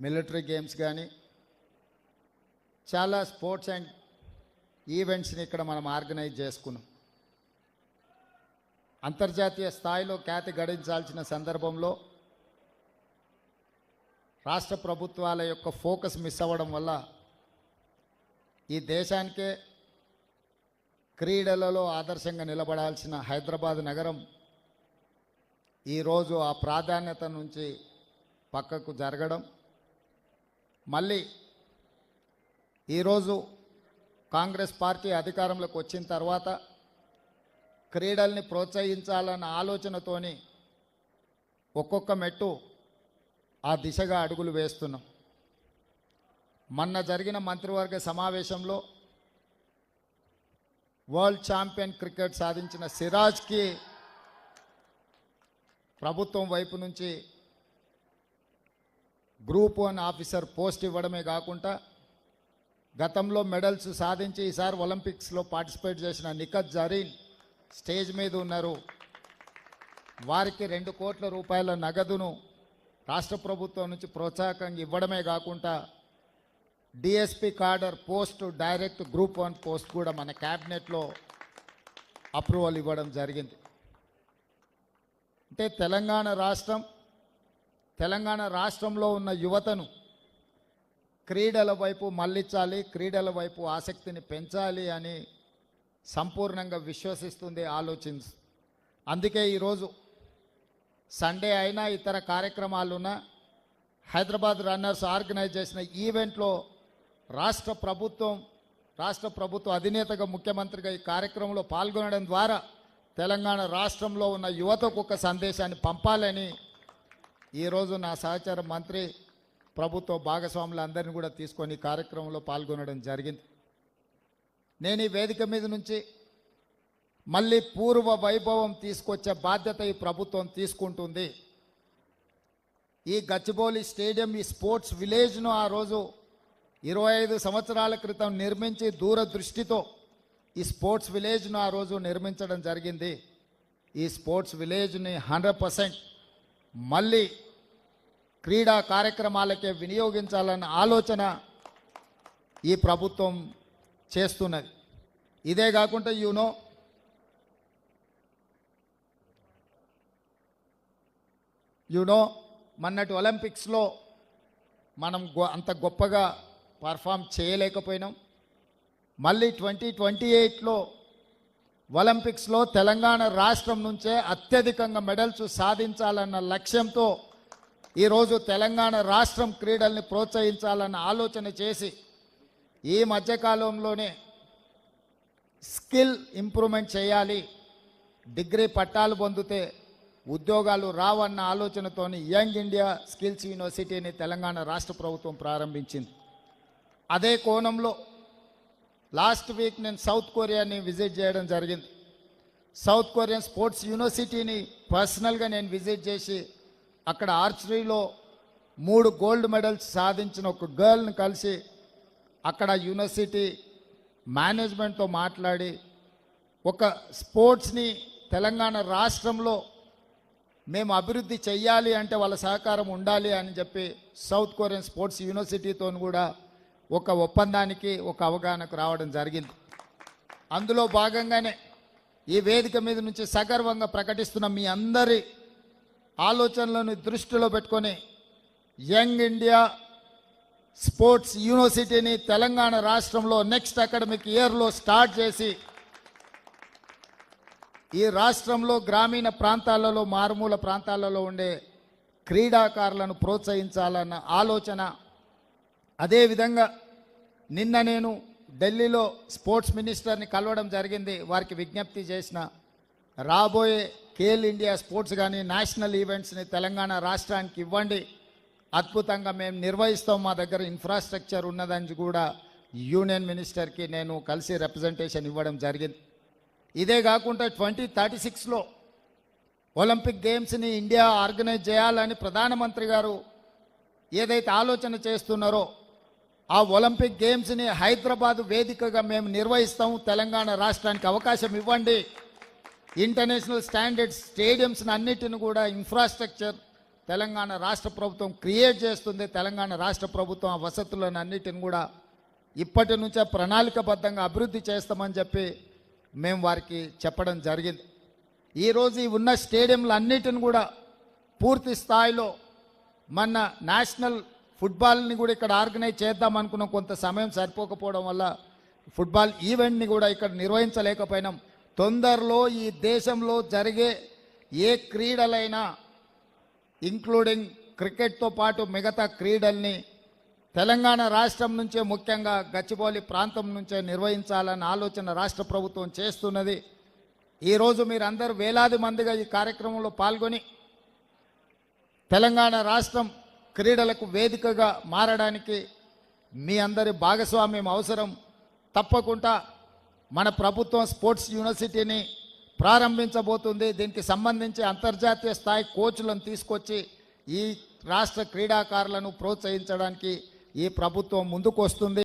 Military games కానీ చాలా sports and ఈవెంట్స్ని ఇక్కడ మనం ఆర్గనైజ్ చేసుకున్నాం. అంతర్జాతీయ స్థాయిలో ఖ్యాతి గడించాల్సిన సందర్భంలో రాష్ట్ర ప్రభుత్వాల యొక్క ఫోకస్ మిస్ అవ్వడం వల్ల ఈ దేశానికే క్రీడలలో ఆదర్శంగా నిలబడాల్సిన హైదరాబాద్ నగరం ఈరోజు ఆ ప్రాధాన్యత నుంచి పక్కకు జరగడం మళ్ళీ ఈరోజు కాంగ్రెస్ పార్టీ అధికారంలోకి వచ్చిన తర్వాత క్రీడల్ని ప్రోత్సహించాలన్న ఆలోచనతోని ఒక్కొక్క మెట్టు ఆ దిశగా అడుగులు వేస్తున్నాం. మొన్న జరిగిన మంత్రివర్గ సమావేశంలో వరల్డ్ ఛాంపియన్ క్రికెట్ సాధించిన సిరాజ్కి ప్రభుత్వం వైపు నుంచి గ్రూప్ వన్ ఆఫీసర్ పోస్ట్ ఇవ్వడమే కాకుండా గతంలో మెడల్స్ సాధించి ఈసారి ఒలింపిక్స్లో పార్టిసిపేట్ చేసిన నిఖత్ జరీన్ స్టేజ్ మీద ఉన్నారు. వారికి రెండు కోట్ల రూపాయల నగదును రాష్ట్ర ప్రభుత్వం నుంచి ప్రోత్సాహకంగా ఇవ్వడమే కాకుండా DSP cadre post direct group one post కూడా మన క్యాబినెట్లో అప్రూవల్ ఇవ్వడం జరిగింది. అంటే తెలంగాణ రాష్ట్రం తెలంగాణ రాష్ట్రంలో ఉన్న యువతను క్రీడల వైపు మళ్ళించాలి క్రీడల వైపు ఆసక్తిని పెంచాలి అని సంపూర్ణంగా విశ్వసిస్తుంది ఆలోచించు అందుకే ఈరోజు సండే అయినా ఇతర కార్యక్రమాలున్నా హైదరాబాద్ రన్నర్స్ ఆర్గనైజ్ చేసిన ఈవెంట్లో రాష్ట్ర ప్రభుత్వం రాష్ట్ర ప్రభుత్వ అధినేతగా ముఖ్యమంత్రిగా ఈ కార్యక్రమంలో పాల్గొనడం ద్వారా తెలంగాణ రాష్ట్రంలో ఉన్న యువతకు ఒక సందేశాన్ని పంపాలని ఈరోజు నా సహచార మంత్రి ప్రభుత్వ భాగస్వాములందరినీ కూడా తీసుకొని కార్యక్రమంలో పాల్గొనడం జరిగింది. నేను ఈ వేదిక మీద నుంచి మళ్ళీ పూర్వ వైభవం తీసుకొచ్చే బాధ్యత ఈ ప్రభుత్వం తీసుకుంటుంది. ఈ గచ్చిబౌలి స్టేడియం ఈ స్పోర్ట్స్ విలేజ్ను ఆ రోజు ఇరవై ఐదు సంవత్సరాల క్రితం నిర్మించి దూరదృష్టితో ఈ స్పోర్ట్స్ విలేజ్ను ఆ రోజు నిర్మించడం జరిగింది. ఈ స్పోర్ట్స్ విలేజ్ని హండ్రెడ్ పర్సెంట్ మళ్ళీ క్రీడా కార్యక్రమాలకే వినియోగించాలన్న ఆలోచన ఈ ప్రభుత్వం చేస్తున్నది. ఇదే కాకుండా యూనో యూనో మొన్నటి ఒలింపిక్స్లో మనం గొ- అంత గొప్పగా పర్ఫామ్ చేయలేకపోయినాం. మళ్ళీ ట్వంటీ ట్వంటీ ఎయిట్లో ఒలింపిక్స్లో తెలంగాణ రాష్ట్రం నుంచే అత్యధికంగా మెడల్స్ సాధించాలన్న లక్ష్యంతో ఈరోజు తెలంగాణ రాష్ట్రం క్రీడల్ని ప్రోత్సహించాలన్న ఆలోచన చేసి ఈ మధ్యకాలంలోనే స్కిల్ ఇంప్రూవ్మెంట్ చేయాలి డిగ్రీ పట్టాలు పొందితే ఉద్యోగాలు రావన్న ఆలోచనతోని యంగ్ ఇండియా స్కిల్స్ యూనివర్సిటీని తెలంగాణ రాష్ట్ర ప్రభుత్వం ప్రారంభించింది. అదే కోణంలో లాస్ట్ వీక్ నేను సౌత్ కొరియాని విజిట్ చేయడం జరిగింది. సౌత్ కొరియన్ స్పోర్ట్స్ యూనివర్సిటీని పర్సనల్గా నేను విజిట్ చేసి అక్కడ ఆర్చరీలో మూడు గోల్డ్ మెడల్స్ సాధించిన ఒక గర్ల్ని కలిసి అక్కడ యూనివర్సిటీ మేనేజ్మెంట్తో మాట్లాడి ఒక స్పోర్ట్స్ని తెలంగాణ రాష్ట్రంలో మేము అభివృద్ధి చెయ్యాలి అంటే వాళ్ళ సహకారం ఉండాలి అని చెప్పి సౌత్ కొరియన్ స్పోర్ట్స్ యూనివర్సిటీతో కూడా ఒక ఒప్పందానికి ఒక అవగాహనకు రావడం జరిగింది. అందులో భాగంగానే ఈ వేదిక మీద నుంచి సగర్వంగా ప్రకటిస్తున్న మీ అందరి ఆలోచనలను దృష్టిలో పెట్టుకొని యంగ్ ఇండియా స్పోర్ట్స్ యూనివర్సిటీని తెలంగాణ రాష్ట్రంలో నెక్స్ట్ అకాడమిక్ ఇయర్లో స్టార్ట్ చేసి ఈ రాష్ట్రంలో గ్రామీణ ప్రాంతాలలో మారుమూల ప్రాంతాలలో ఉండే క్రీడాకారులను ప్రోత్సహించాలన్న ఆలోచన. అదేవిధంగా నిన్న నేను ఢిల్లీలో స్పోర్ట్స్ మినిస్టర్ని కలవడం జరిగింది. వారికి విజ్ఞప్తి చేసిన రాబోయే కేల్ ఇండియా స్పోర్ట్స్ కానీ నేషనల్ ఈవెంట్స్ని తెలంగాణ రాష్ట్రానికి ఇవ్వండి. అద్భుతంగా మేము నిర్వహిస్తాం. మా దగ్గర ఇన్ఫ్రాస్ట్రక్చర్ ఉన్నదని కూడా యూనియన్ మినిస్టర్కి నేను కలిసి రిప్రజెంటేషన్ ఇవ్వడం జరిగింది. ఇదే కాకుండా ట్వంటీ థర్టీ సిక్స్లో ఒలింపిక్ గేమ్స్ని ఇండియా ఆర్గనైజ్ చేయాలని ప్రధానమంత్రి గారు ఏదైతే ఆలోచన చేస్తున్నారో ఆ ఒలింపిక్ గేమ్స్ని హైదరాబాద్ వేదికగా మేము నిర్వహిస్తాము తెలంగాణ రాష్ట్రానికి అవకాశం ఇవ్వండి. ఇంటర్నేషనల్ స్టాండర్డ్స్ స్టేడియంస్ని అన్నిటిని కూడా ఇన్ఫ్రాస్ట్రక్చర్ తెలంగాణ రాష్ట్ర ప్రభుత్వం క్రియేట్ చేస్తుంది. తెలంగాణ రాష్ట్ర ప్రభుత్వం ఆ వసతులను అన్నిటిని కూడా ఇప్పటి నుంచే ప్రణాళికబద్ధంగా అభివృద్ధి చేస్తామని చెప్పి మేము వారికి చెప్పడం జరిగింది. ఈరోజు ఈ ఉన్న స్టేడియంలు అన్నిటిని కూడా పూర్తి స్థాయిలో మన నేషనల్ ఫుట్బాల్ని కూడా ఇక్కడ ఆర్గనైజ్ చేద్దాం అనుకున్న కొంత సమయం సరిపోకపోవడం వల్ల ఫుట్బాల్ ఈవెంట్ని కూడా ఇక్కడ నిర్వహించలేకపోయినాం. తొందరలో ఈ దేశంలో జరిగే ఏ క్రీడలైనా ఇంక్లూడింగ్ క్రికెట్తో పాటు మిగతా క్రీడల్ని తెలంగాణ రాష్ట్రం నుంచే ముఖ్యంగా గచ్చిబౌలి ప్రాంతం నుంచే నిర్వహించాలన్న ఆలోచన రాష్ట్ర ప్రభుత్వం చేస్తున్నది. ఈరోజు మీరందరూ వేలాది మందిగా ఈ కార్యక్రమంలో పాల్గొని తెలంగాణ రాష్ట్రం క్రీడలకు వేదికగా మారడానికి మీ అందరి భాగస్వామ్యం అవసరం. తప్పకుండా మన ప్రభుత్వం స్పోర్ట్స్ యూనివర్సిటీని ప్రారంభించబోతుంది. దీనికి సంబంధించి అంతర్జాతీయ స్థాయి కోచ్లను తీసుకొచ్చి ఈ రాష్ట్ర క్రీడాకారులను ప్రోత్సహించడానికి ఈ ప్రభుత్వం ముందుకు వస్తుంది